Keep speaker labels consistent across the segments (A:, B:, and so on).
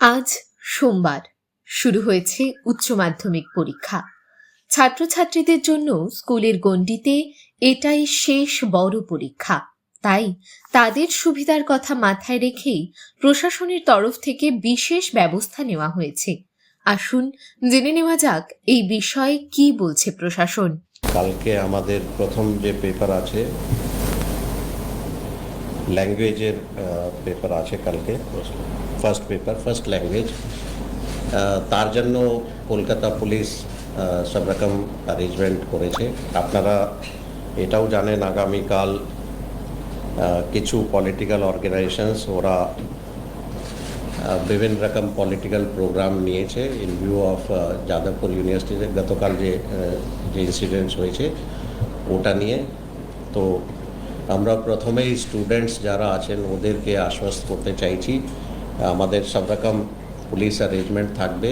A: আজ সোমবার। শুরু হয়েছে উচ্চ মাধ্যমিক পরীক্ষা। ছাত্রছাত্রীদের জন্য স্কুলের গণ্ডিতে এটাই শেষ বড় পরীক্ষা। তাই তাদের সুবিধার কথা মাথায় রেখেই প্রশাসনের তরফ থেকে বিশেষ ব্যবস্থা নেওয়া হয়েছে। আসুন জেনে নেওয়া যাক এই বিষয়ে কি বলছে প্রশাসন।
B: কালকে আমাদের প্রথম যে পেপার আছে ল্যাঙ্গুয়েজের পেপার আছে কালকে। ফার্স্ট পেপার ফার্স্ট ল্যাঙ্গুয়েজ তার জন্য কলকাতা পুলিশ সব রকম অ্যারেঞ্জমেন্ট করেছে। আপনারা এটাও জানেন, আগামীকাল কিছু পলিটিক্যাল অর্গানাইজেশনস ওরা বিভিন্ন রকম পলিটিক্যাল প্রোগ্রাম নিয়েছে ইন ভিউ অফ যাদবপুর ইউনিভার্সিটিতে গতকাল যে যে ইনসিডেন্টস হয়েছে, ওটা নিয়ে। তো আমরা প্রথমেই স্টুডেন্টস যারা আছেন, ওদেরকে আশ্বস্ত করতে চাইছি, আমাদের সব রকম পুলিশ অ্যারেঞ্জমেন্ট থাকবে।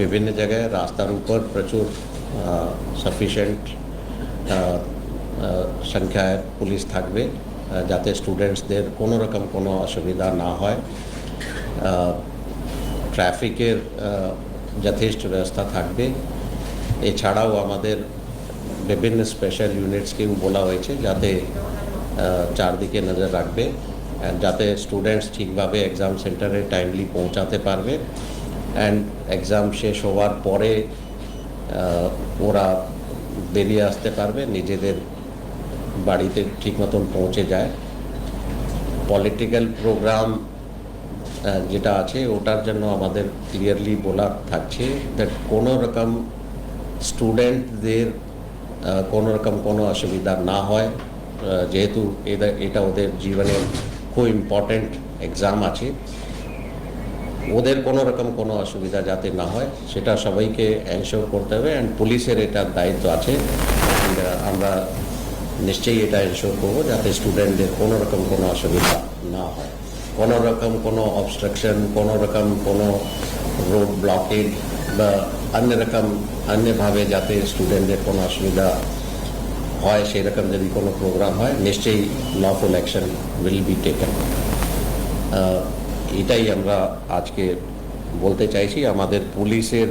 B: বিভিন্ন জায়গায় রাস্তার উপর প্রচুর সাফিসিয়েন্ট সংখ্যায় পুলিশ থাকবে যাতে স্টুডেন্টসদের কোনো রকম কোনো অসুবিধা না হয়। ট্রাফিকের যথেষ্ট ব্যবস্থা থাকবে। এছাড়াও আমাদের বিভিন্ন স্পেশাল ইউনিটসকেও বলা হয়েছে, যাতে চারদিকে নজর রাখবে যাতে স্টুডেন্টস ঠিকভাবে এক্সাম সেন্টারে টাইমলি পৌঁছাতে পারবে অ্যান্ড এক্সাম শেষ হওয়ার পরে ওরা বেরিয়ে আসতে পারবে, নিজেদের বাড়িতে ঠিক মতন পৌঁছে যায়। পলিটিক্যাল প্রোগ্রাম যেটা আছে, ওটার জন্য আমাদের ক্লিয়ারলি বলা থাকছে দ্যাট কোনো রকম স্টুডেন্টদের কোনো রকম কোনো অসুবিধা না হয়। যেহেতু এটা এটা ওদের জীবনের খুব ইম্পর্ট্যান্ট এক্সাম আছে। ওদের কোনো রকম কোনো অসুবিধা যাতে না হয়, সেটা সবাইকে এনশোর করতে হবে অ্যান্ড পুলিশের এটার দায়িত্ব আছে। আমরা নিশ্চয়ই এটা এনশোর করব যাতে স্টুডেন্টদের কোনো রকম কোনো অসুবিধা না হয়। কোনো রকম কোনো অবস্ট্রাকশন কোনো রকম কোনো রোড ব্লকেড বা অন্য রকম, অন্যভাবে যাতে স্টুডেন্টদের কোনো অসুবিধা হয় সেরকম যদি কোনো প্রোগ্রাম হয়, নিশ্চয়ই lawful action will be taken এটাই আমরা আজকে বলতে চাইছি, আমাদের পুলিশের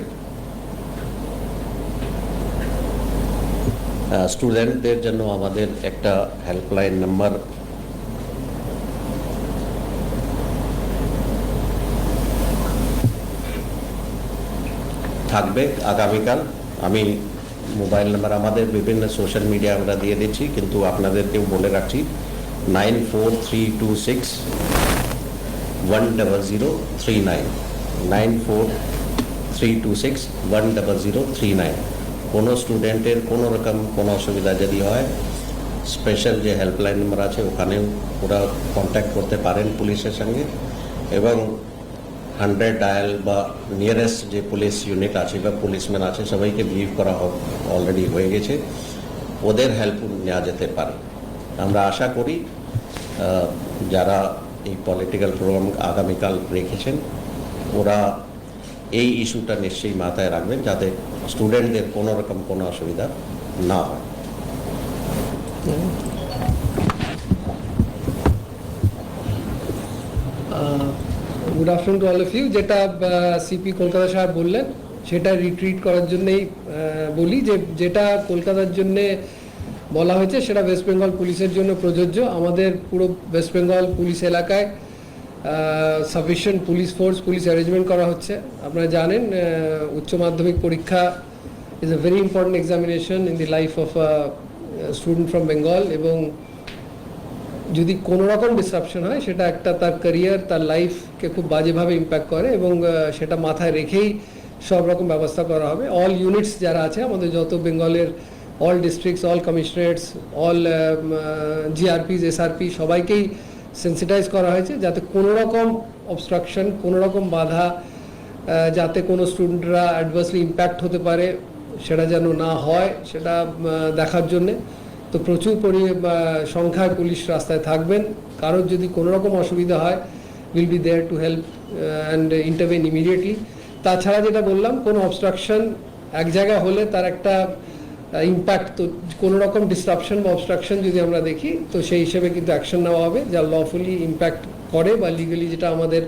B: স্টুডেন্টদের জন্য আমাদের একটা হেল্পলাইন নাম্বার থাকবে আগামীকাল। আমি মোবাইল নাম্বার আমাদের বিভিন্ন সোশ্যাল মিডিয়া আমরা দিয়ে দিচ্ছি, কিন্তু আপনাদেরকেও বলে রাখছি, nine four three two six one double zero three nine. Nine four three two six one double zero three nine. কোনো স্টুডেন্টের কোনো রকম কোনো অসুবিধা যদি হয়, স্পেশাল যে হেল্পলাইন নাম্বার আছে ওখানেও ওরা কন্ট্যাক্ট করতে পারেন পুলিশের সঙ্গে। এবং হান্ড্রেড ডায়াল বা নিয়ারেস্ট যে পুলিশ ইউনিট আছে বা পুলিশম্যান আছে, সবাইকে ব্রিফ করা অলরেডি হয়ে গেছে। ওদের হেল্প নেওয়া যেতে পারে। আমরা আশা করি যারা এই পলিটিক্যাল প্রোগ্রাম আগামীকাল রেখেছেন, ওরা এই ইস্যুটা নিশ্চয়ই মাথায় রাখবেন যাতে স্টুডেন্টদের কোনো রকম কোনো অসুবিধা না হয়।
C: Good afternoon to all of you যেটা সিপি কলকাতা সাহেব বললেন, সেটা রিট্রিট করার জন্যই বলি যে, যেটা কলকাতার জন্যে বলা হয়েছে, সেটা ওয়েস্ট বেঙ্গল পুলিশের জন্য প্রযোজ্য। আমাদের পুরো ওয়েস্ট বেঙ্গল পুলিশ এলাকায় sufficient police force police arrangement করা হচ্ছে। আপনারা জানেন উচ্চ মাধ্যমিক পরীক্ষা is a very important examination in the life of a student from Bengal এবং যদি কোনো রকম ডিসরাপশন হয়, সেটা একটা তার ক্যারিয়ার তার লাইফকে খুব বাজেভাবে ইম্প্যাক্ট করে এবং সেটা মাথায় রেখেই সব রকম ব্যবস্থা করা হবে। অল ইউনিটস যারা আছে, আমাদের যত বেঙ্গলের all districts all commissionerates all GRPs SRP সবাইকেই সেন্সিটাইজ করা হয়েছে যাতে কোনো রকম অবস্ট্রাকশন কোনো রকম বাধা যাতে কোনো স্টুডেন্টরা অ্যাডভার্সলি ইম্প্যাক্ট হতে পারে, সেটা যেন না হয়, সেটা দেখার জন্যে। তো প্রচুর পরি সংখ্যায় পুলিশ রাস্তায় থাকবেন। কারোর যদি কোনো রকম অসুবিধা হয় will be there to help and intervene immediately তাছাড়া যেটা বললাম, কোনো অবস্ট্রাকশন এক জায়গায় হলে তার একটা ইম্প্যাক্ট তো কোনো রকম ডিসরাপশন বা অবস্ট্রাকশন যদি আমরা দেখি, তো সেই হিসেবে কিন্তু অ্যাকশন নেওয়া হবে, যা লফুলি ইম্প্যাক্ট করে বা লিগালি যেটা আমাদের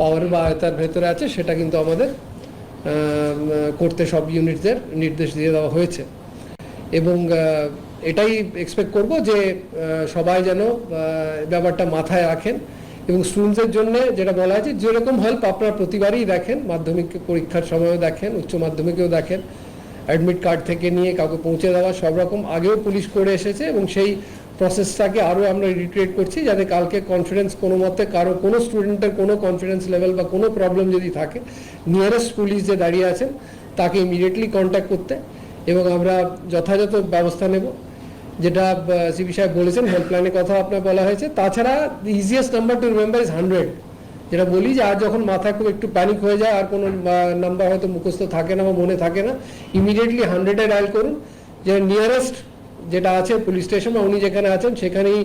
C: পাওয়ার বা আয়তার ভেতরে আছে, সেটা কিন্তু আমাদের করতে সব ইউনিটদের নির্দেশ দিয়ে দেওয়া হয়েছে। এবং এটাই এক্সপেক্ট করব যে সবাই যেন ব্যাপারটা মাথায় রাখেন এবং স্টুডেন্টসের জন্য যেটা বলা আছে, যেরকম হেল্প আপনারা প্রতিবারই দেখেন, মাধ্যমিক পরীক্ষার সময়ও দেখেন, উচ্চ মাধ্যমিকেও দেখেন অ্যাডমিট কার্ড থেকে নিয়ে কাউকে পৌঁছে দেওয়া, সব রকম আগেও পুলিশ করে এসেছে এবং সেই প্রসেসটাকে আরও আমরা রিক্রিয়েট করছি যাতে কালকে কনফিডেন্স কোনো মতে কারও, কোনো স্টুডেন্টের কোনো কনফিডেন্স লেভেল বা কোনো প্রবলেম যদি থাকে নিয়ারেস্ট পুলিশ যে দাঁড়িয়ে আছেন, তাকে ইমিডিয়েটলি কন্ট্যাক্ট করতে এবং আমরা যথাযথ ব্যবস্থা নেব। যেটা সিবি সাহেব বলেছেন হেল্পলাইনের কথা আপনার বলা হয়েছে। তাছাড়া easiest number to remember is hundred যেটা বলি যে, আর যখন মাথায় খুব একটু প্যানিক হয়ে যায়, আর কোনো নাম্বার হয়তো মুখস্থ থাকে না বা মনে থাকে না ইমিডিয়েটলি হান্ড্রেডে ডায়াল করুন। যে নিয়ারেস্ট যেটা আছে পুলিশ স্টেশন বা উনি যেখানে আছেন, সেখানেই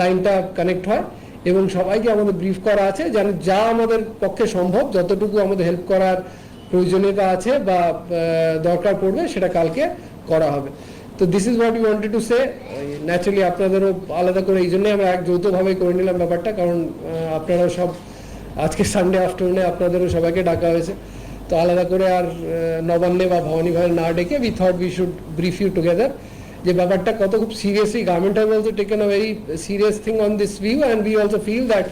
C: লাইনটা কানেক্ট হয়। এবং সবাইকে আমাদের ব্রিফ করা আছে, যেন যা আমাদের পক্ষে সম্ভব, যতটুকু আমাদের হেল্প করার প্রয়োজনীয়তা আছে বা দরকার পড়বে, সেটা কালকে করা হবে। তো this is what you wanted to say naturally আপনাদেরও আলাদা করে, এই জন্যই আমরা এক যৌথভাবে করে নিলাম ব্যাপারটা, কারণ আপনারাও সব আজকে সানডে আফটারনুনে আপনাদেরও সবাইকে ডাকা হয়েছে। তো আলাদা করে আর নবান্নে বা ভবানী ভাই না ডেকে we thought we should brief you together যে ব্যাপারটা কত খুব seriously government have also taken a very serious thing on this view and we also feel that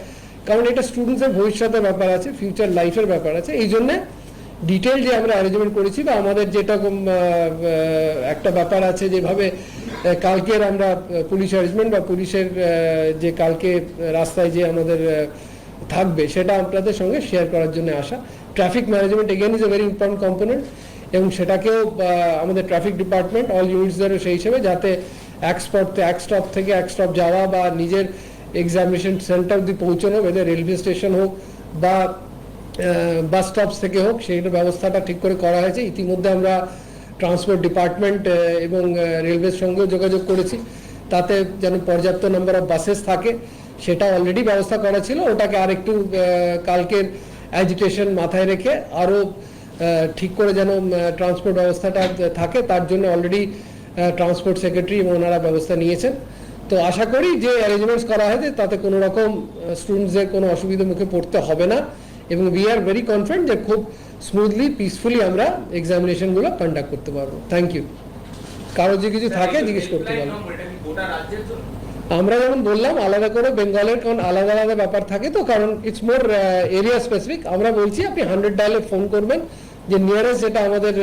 C: কারণ এটা স্টুডেন্টসের ভবিষ্যতের ব্যাপার আছে ফিউচার লাইফের ব্যাপার আছে, এই জন্যে ডিটেল যে আমরা অ্যারেঞ্জমেন্ট করেছি বা আমাদের যেটা কম, আহ, আহ, একটা ব্যাপার আছে যেভাবে কালকের আমরা পুলিশ অ্যারেঞ্জমেন্ট বা পুলিশের যে কালকে রাস্তায় যে আমাদের থাকবে সেটা আপনাদের সঙ্গে শেয়ার করার জন্য আসা। Traffic management again is a very important component এবং সেটাকেও আমাদের ট্রাফিক ডিপার্টমেন্ট অল ইউনিটসদেরও সেই হিসেবে যাতে এক স্পট এক স্টপ থেকে এক স্টপ যাওয়া বা নিজের এক্সামিনেশন সেন্টার অব্দি পৌঁছানো এদের রেলওয়ে স্টেশন হোক বা বাস স্টপস থেকে হোক সেইটা ব্যবস্থাটা ঠিক করে করা হয়েছে। ইতিমধ্যে আমরা ট্রান্সপোর্ট ডিপার্টমেন্ট এবং রেলওয়ের সঙ্গেও যোগাযোগ করেছি। তাতে যেন পর্যাপ্ত নাম্বার অফ বাসেস থাকে, সেটা অলরেডি ব্যবস্থা করা ছিল। ওটাকে আর একটু কালকের অ্যাজিটেশন মাথায় রেখে আরও ঠিক করে যেন ট্রান্সপোর্ট ব্যবস্থাটা থাকে, তার জন্য অলরেডি ট্রান্সপোর্ট সেক্রেটারি এবং ওনারা ব্যবস্থা নিয়েছেন। তো আশা করি যে অ্যারেঞ্জমেন্টস করা হয়েছে, তাতে কোনো রকম স্টুডেন্টসদের কোনো অসুবিধার মুখে পড়তে হবে না। এবং উই আর ভেরি কনফিডেন্ট যে খুব স্মুথলি পিসফুলি আমরা এক্সামিনেশনগুলো কন্ডাক্ট করতে পারব। থ্যাংক ইউ কারও যে কিছু থাকে জিজ্ঞেস করতে পারব। আমরা যেমন বললাম আলাদা করে বেঙ্গলের কারণ আলাদা আলাদা ব্যাপার থাকে তো কারণ ইটস মোর এরিয়া স্পেসিফিক আমরা বলছি আপনি হান্ড্রেড ডায়ালে ফোন করবেন যে নিয়ারেস্ট যেটা আমাদের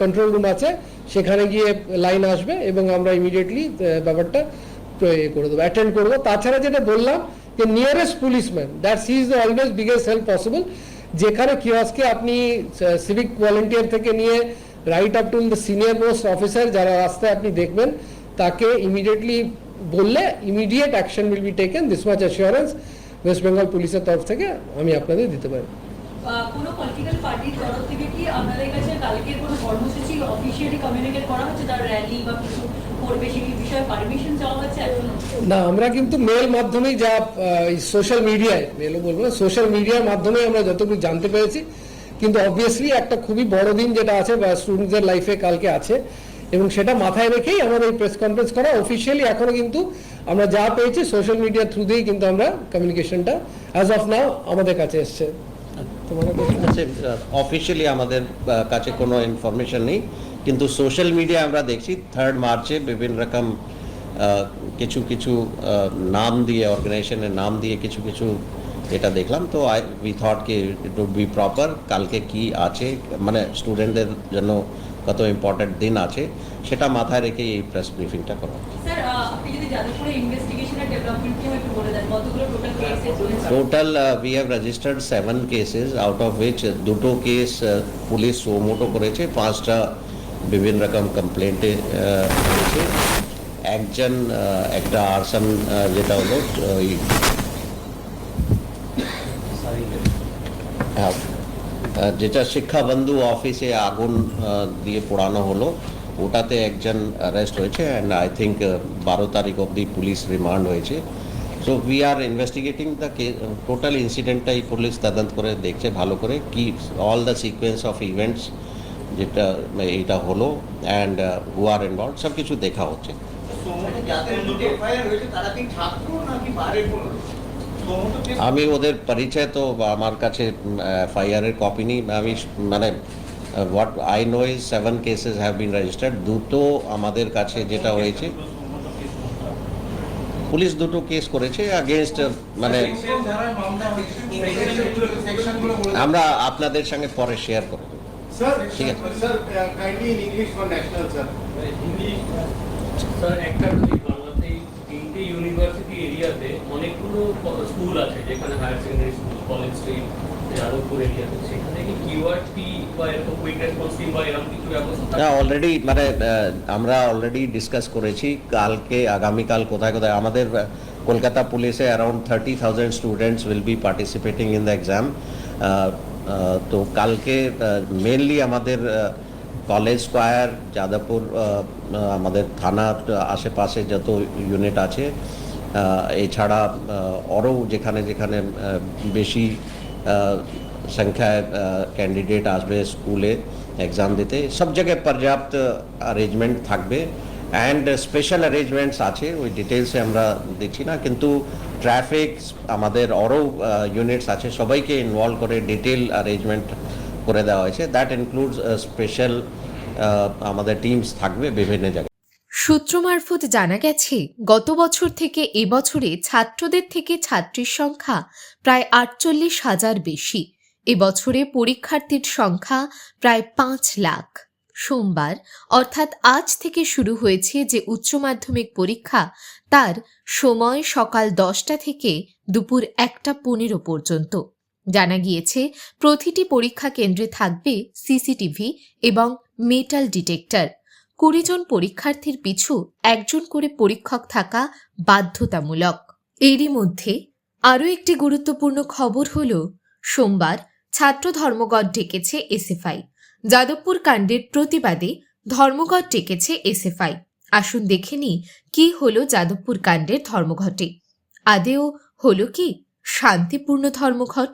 C: কন্ট্রোল রুম আছে সেখানে গিয়ে লাইন আসবে এবং আমরা ইমিডিয়েটলি ব্যাপারটা এ করে দেবো অ্যাটেন্ড করব। তাছাড়া যেটা বললাম যে nearest policeman that see is the always biggest help possible যেখানে কিওয়াসকে আপনি সিভিক ভলেন্টিয়ার থেকে নিয়ে right up to the senior most officer যারা রাস্তায় আপনি দেখবেন, তাকে ইমিডিয়েটলি বললে immediate action will be taken this much assurance West Bengal পুলিশের তরফ থেকে আমি আপনাদের দিতে পারি।
D: কোনো করবে সেই বিষয়ে পারমিশন চাওয়া হচ্ছে
C: না আমরা কিন্তু মেল মাধ্যমেই যা সোশ্যাল মিডিয়ায় মেলও বলব না সোশ্যাল মিডিয়ার মাধ্যমে আমরা যতটুকু জানতে পেরেছি। কিন্তু অবভিয়াসলি একটা খুবই বড় দিন যেটা আছে বা স্টুডেন্টদের লাইফে কালকে আছে এবং সেটা মাথায় রেখেই আমাদের এই প্রেস কনফারেন্স করা। অফিসিয়ালি এখনও কিন্তু আমরা যা পেয়েছি সোশ্যাল মিডিয়ার থ্রু দিয়েই কিন্তু আমরা কমিউনিকেশনটা অ্যাজ অফ নাও আমাদের কাছে এসছে।
B: অফিসিয়ালি আমাদের কাছে কোনো ইনফরমেশন নেই। কিন্তু সোশ্যাল মিডিয়া আমরা দেখছি থার্ড মার্চে বিভিন্ন রকম কিছু কিছু নাম দিয়ে অর্গানাইজেশনের নাম দিয়ে কিছু কিছু এটা দেখলাম। তো আই উই থট কি ইট উড বি প্রপার কালকে কি আছে মানে স্টুডেন্টদের জন্য কত ইম্পর্টেন্ট দিন আছে সেটা মাথায় রেখে এই প্রেস ব্রিফিংটা করা।
D: Total
B: we have registered seven cases out of which দুটো কেস পুলিশ সোমোটো করেছে পাঁচটা বিভিন্ন রকম কমপ্লেন্টে হয়েছে। একজন একটা আরসান যেটা হলো ওই হ্যাঁ, যেটা শিক্ষাবন্ধু অফিসে আগুন দিয়ে পোড়ানো হলো ওটাতে একজন অ্যারেস্ট হয়েছে অ্যান্ড আই থিঙ্ক বারো তারিখ অবধি পুলিশ রিমান্ড হয়েছে। So we are investigating the total ইনসিডেন্টটাই police তদন্ত করে দেখছে ভালো করে কি all the sequence of events যেটা এইটা হলো অ্যান্ড হু আর ইনভলভ সব কিছু দেখা হচ্ছে? আমি ওদের পরিচয় তো আমার কাছে এফআইআর এর কপি নেই আমি মানে what I know is seven cases have been registered দুটো আমাদের কাছে যেটা হয়েছে পুলিশ দুটো কেস করেছে আগেনস্ট মানে আমরা আপনাদের সঙ্গে পরে শেয়ার করব ঠিক আছে।
E: sir, uh, kindly in English for national, sir.
F: Sir একটা বাংলাতে তিনটে ইউনিভার্সিটি এরিয়াতে অনেকগুলো স্কুল আছে যেখানে higher secondary school college stream Jadavpur এরিয়াতে সেখানে কি কিওয়ার্ড টি বা এরকম কুইক রেসপন্স টিম বা এরকম কিছু ব্যবস্থা
B: না অলরেডি মানে আমরা অলরেডি ডিসকাস করেছি কালকে আগামীকাল কোথায় কোথায় আমাদের কলকাতা পুলিশে around thirty thousand students will be participating in the exam তো কালকে মেনলি আমাদের কলেজ স্কোয়ার যাদবপুর আমাদের থানার আশেপাশে যত ইউনিট আছে এছাড়া আরও যেখানে যেখানে বেশি সংখ্যায় ক্যান্ডিডেট আসবে স্কুলে এক্সাম দিতে, সব জায়গায় পর্যাপ্ত অ্যারেঞ্জমেন্ট থাকবে অ্যান্ড স্পেশাল অ্যারেঞ্জমেন্টস আছে, ওই ডিটেলসে আমরা দিচ্ছি না, কিন্তু ট্রাফিক আমাদের আরও ইউনিটস আছে, সবাইকে ইনভলভ করে ডিটেল অ্যারেঞ্জমেন্ট করে দেওয়া হয়েছে। দ্যাট ইনক্লুডস স্পেশাল আমাদের টিমস থাকবে বিভিন্ন জায়গায়।
A: সূত্র মারফত জানা গেছে, গত বছর থেকে এবছরে ছাত্রদের থেকে ছাত্রীর সংখ্যা প্রায় আটচল্লিশ হাজার বেশি। এবছরে পরীক্ষার্থীর সংখ্যা প্রায় পাঁচ লাখ। সোমবার, অর্থাৎ আজ থেকে শুরু হয়েছে যে উচ্চ মাধ্যমিক পরীক্ষা তার সময় সকাল দশটা থেকে দুপুর একটা পনেরো পর্যন্ত। জানা গিয়েছে, প্রতিটি পরীক্ষা কেন্দ্রে থাকবে সিসিটিভি এবং মেটাল ডিটেক্টর। কুড়ি জন পরীক্ষার্থীর পিছু একজন করে পরীক্ষক থাকা বাধ্যতামূলক। এরই মধ্যে আরও একটি গুরুত্বপূর্ণ খবর হল, সোমবার ছাত্র ধর্মঘট ডেকেছে এসএফআই। যাদবপুর কাণ্ডের প্রতিবাদে ধর্মঘট ডেকেছে এসএফআই। আসুন দেখে নিই কি হলো যাদবপুর কাণ্ডের ধর্মঘটে। আদেও হলো কি শান্তিপূর্ণ ধর্মঘট?